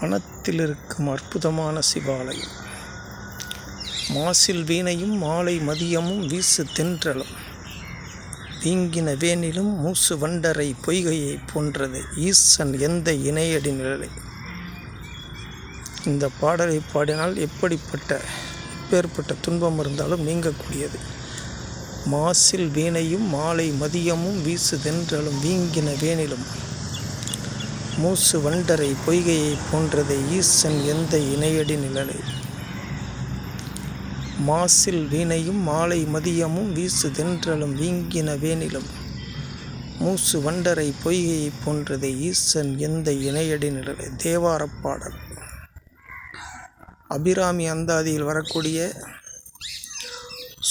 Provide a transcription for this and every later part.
வனத்தில் இருக்கும் அற்புதமான சிவாலயம். மாசில் வீணையும் மாலை மதியமும் வீசு தென்றலும். வீங்கின வேனிலும் மூசு வண்டரை பொய்கையைப் போன்றது ஈசன் எந்த இணையடி நிழலை. இந்த பாடலை பாடினால் எப்படிப்பட்ட எப்பேற்பட்ட துன்பம் இருந்தாலும் நீங்கக்கூடியது. மாசில் வீணையும் மாலை மதியமும் வீசு தென்றலும் வீங்கின வேனிலும் மூசு வண்டரை பொய்கையைப் போன்றது ஈசன் எந்த இணையடி நிழலை? மாசில் வீணையும் மாலை மதியமும் வீசு தென்றலும் வீங்கின வேனிலும். மூசு வண்டரை பொய்கையைப் போன்றது ஈசன் எந்த இணையடி நிழலை? தேவாரப்பாடல் அபிராமி அந்தாதியில் வரக்கூடிய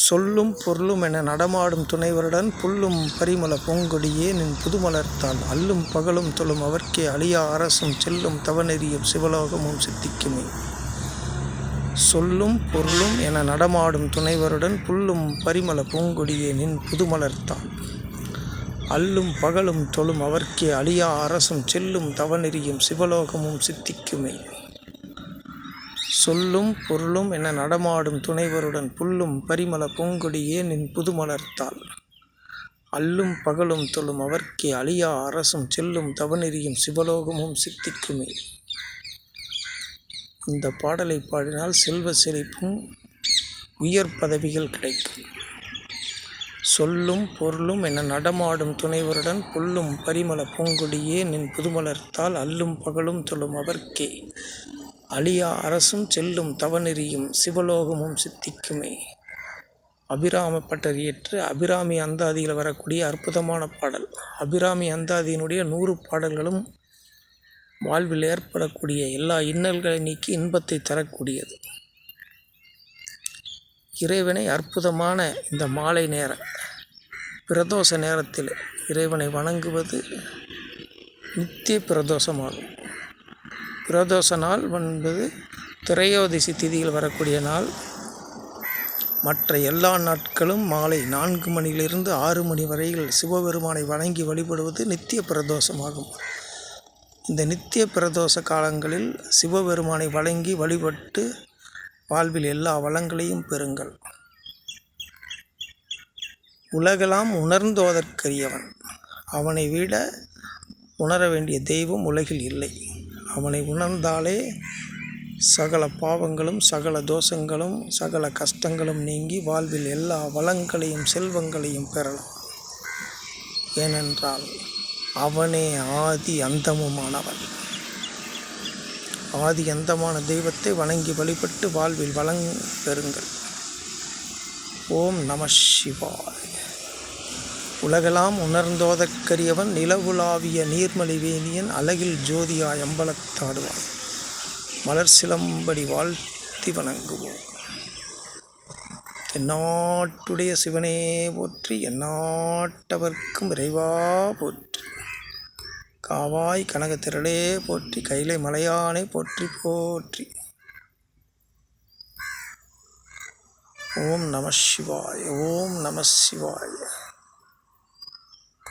சொல்லும் பொருளும் என நடமாடும் துணைவருடன் புல்லும் பரிமள பூங்கொடியே நின் புதுமலர்த்தான் அல்லும் பகலும் தொழும் அவர்க்கே அழியா அரசும் செல்லும் தவநெறியும் சிவலோகமும் சித்திக்குமே. சொல்லும் பொருளும் என நடமாடும் துணைவருடன் புல்லும் பரிமள பூங்கொடியே நின் புதுமலர்த்தான் அல்லும் பகலும் தொழும் அவர்க்கே அழியா அரசும் செல்லும் தவநெறியும் சிவலோகமும் சித்திக்குமே. சொல்லும் பொருளும் என நடமாடும் துணைவருடன் புல்லும் பரிமள பூங்கொடியே நின் புதுமலர்த்தால் அல்லும் பகலும் தொழும் அவர்க்கே அழியா அரசும் செல்லும் தவநெறியும் சிவலோகமும் சித்திக்குமே இந்த பாடலை பாடினால் செல்வ செழிப்பும் உயர் பதவிகள் கிடைக்கும். சொல்லும் பொருளும் என நடமாடும் துணைவருடன் புல்லும் பரிமள பூங்கொடியே நின் புதுமலர்த்தால் அல்லும் பகலும் தொழும் அவர்க்கே அழியா அரசும் செல்லும் தவநெறியும் சிவலோகமும் சித்திக்குமே. அபிராமப்பட்டர் இயற்று அபிராமி அந்தாதியில் வரக்கூடிய அற்புதமான பாடல். அபிராமி அந்தாதியினுடைய நூறு பாடல்களும் வாழ்வில் ஏற்படக்கூடிய எல்லா இன்னல்களை நீக்கி இன்பத்தை தரக்கூடியது. இறைவனை அற்புதமான இந்த மாலை நேர பிரதோஷ நேரத்தில் இறைவனை வணங்குவது நித்திய பிரதோஷமாகும். பிரதோஷ நாள் என்பது திரையோதிசி திதியில் வரக்கூடிய நாள். மற்ற எல்லா நாட்களும் மாலை நான்கு மணியிலிருந்து ஆறு மணி வரையில் சிவபெருமானை வணங்கி வழிபடுவது நித்திய பிரதோஷமாகும். இந்த நித்திய பிரதோஷ காலங்களில் சிவபெருமானை வழங்கி வழிபட்டு வாழ்வில் எல்லா வளங்களையும் பெறுங்கள். உலகெல்லாம் உணர்ந்தோதற்கரியவன். அவனை விட உணர வேண்டிய தெய்வம் உலகில் இல்லை. அவனை உணர்ந்தாலே சகல பாவங்களும் சகல தோஷங்களும் சகல கஷ்டங்களும் நீங்கி வாழ்வில் எல்லா வளங்களையும் செல்வங்களையும் பெறலாம். ஏனென்றால் அவனே ஆதி அந்தமுமானவன். ஆதி அந்தமான தெய்வத்தை வணங்கி வழிபட்டு வாழ்வில் வளங் பெறுங்கள். ஓம் நம சிவாய். உலகெல்லாம் உணர்ந்தோதற்கரியவன் நிலவுலாவிய நீர்மலிவேணியன் அழகில் ஜோதியாய் அம்பலத்தாடுவான் மலர் சிலம்படி வாழ்த்தி வணங்குவோம். எந்நாட்டுடைய சிவனே போற்றி எந்நாட்டவர்க்கும் விரைவா போற்றி. காவாய் கனகத்திரளே போற்றி கைலை மலையானை போற்றி போற்றி. ஓம் நம சிவாய ஓம் நம சிவாய.